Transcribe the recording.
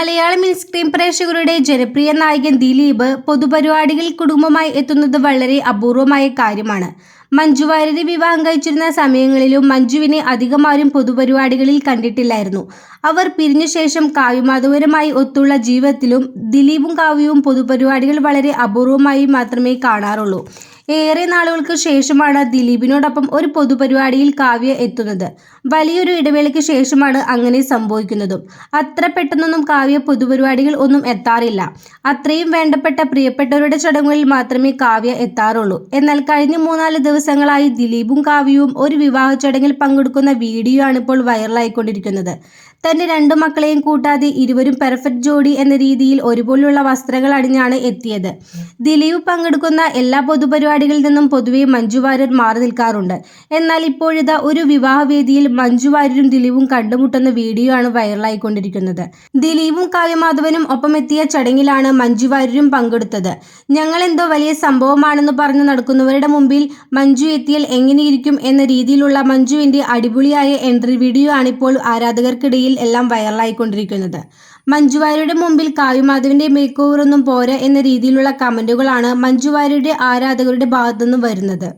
മലയാളം ഇൻസ്ക്രീം പ്രേക്ഷകരുടെ ജനപ്രിയ നായകൻ ദിലീപ് പൊതുപരിപാടികളിൽ കുടുംബമായി എത്തുന്നത് വളരെ അപൂർവമായ കാര്യമാണ്. മഞ്ജു വാര്യരെ വിവാഹം കഴിച്ചിരുന്ന സമയങ്ങളിലും മഞ്ജുവിനെ അധികം ആരും പൊതുപരിപാടികളിൽ കണ്ടിട്ടില്ലായിരുന്നു. അവർ പിരിഞ്ഞ ശേഷം കാവ്യമാധവരുമായി ഒത്തുള്ള ജീവിതത്തിലും ദിലീപും കാവ്യവും പൊതുപരിപാടികൾ വളരെ അപൂർവമായി മാത്രമേ കാണാറുള്ളൂ. ഏറെ നാളുകൾക്ക് ശേഷമാണ് ദിലീപിനോടൊപ്പം ഒരു പൊതുപരിപാടിയിൽ കാവ്യ എത്തുന്നത്. വലിയൊരു ഇടവേളയ്ക്ക് ശേഷമാണ് അങ്ങനെ സംഭവിക്കുന്നതും. അത്ര പെട്ടെന്നൊന്നും കാവ്യ പൊതുപരിപാടികൾ ഒന്നും എത്താറില്ല. അത്രയും വേണ്ടപ്പെട്ട പ്രിയപ്പെട്ടവരുടെ ചടങ്ങുകളിൽ മാത്രമേ കാവ്യ എത്താറുള്ളൂ. എന്നാൽ കഴിഞ്ഞ മൂന്നാൽ ദിവസങ്ങളായി ദിലീപും കാവ്യവും ഒരു വിവാഹ ചടങ്ങിൽ പങ്കെടുക്കുന്ന വീഡിയോ ആണ് ഇപ്പോൾ വൈറലായിക്കൊണ്ടിരിക്കുന്നത്. തന്റെ രണ്ടു മക്കളെയും കൂട്ടാതെ ഇരുവരും പെർഫെക്റ്റ് ജോഡി എന്ന രീതിയിൽ ഒരുപോലുള്ള വസ്ത്രങ്ങൾ അണിഞ്ഞാണ് എത്തിയത്. ദിലീപ് പങ്കെടുക്കുന്ന എല്ലാ പൊതുപരിപാടികളിൽ നിന്നും പൊതുവെ മഞ്ജു വാര്യർ മാറി നിൽക്കാറുണ്ട്. എന്നാൽ ഇപ്പോഴിതാ ഒരു വിവാഹവേദിയിൽ മഞ്ജു വാര്യരും ദിലീപും കണ്ടുമുട്ടുന്ന വീഡിയോ ആണ് വൈറലായിക്കൊണ്ടിരിക്കുന്നത്. ദിലീപും കാവ്യമാധവനും ഒപ്പമെത്തിയ ചടങ്ങിലാണ് മഞ്ജു വാര്യരും പങ്കെടുത്തത്. ഞങ്ങൾ എന്തോ വലിയ സംഭവമാണെന്ന് പറഞ്ഞു നടക്കുന്നവരുടെ മുമ്പിൽ മഞ്ജു എത്തിയാൽ എങ്ങനെയിരിക്കും എന്ന രീതിയിലുള്ള മഞ്ജുവിന്റെ അടിപൊളിയായ എൻട്രി വീഡിയോ ആണിപ്പോൾ ആരാധകർക്കിടയിൽ എല്ലാം വൈറലായിക്കൊണ്ടിരിക്കുന്നത്. മഞ്ജു വാര്യരുടെ മുമ്പിൽ കാവ്യമാധവിന്റെ മേക്ക് ഒന്നും പോരാ എന്ന രീതിയിലുള്ള കമന്റുകളാണ് മഞ്ജു വാര്യരുടെ ആരാധകരുടെ ഭാഗത്തുനിന്നും വരുന്നത്.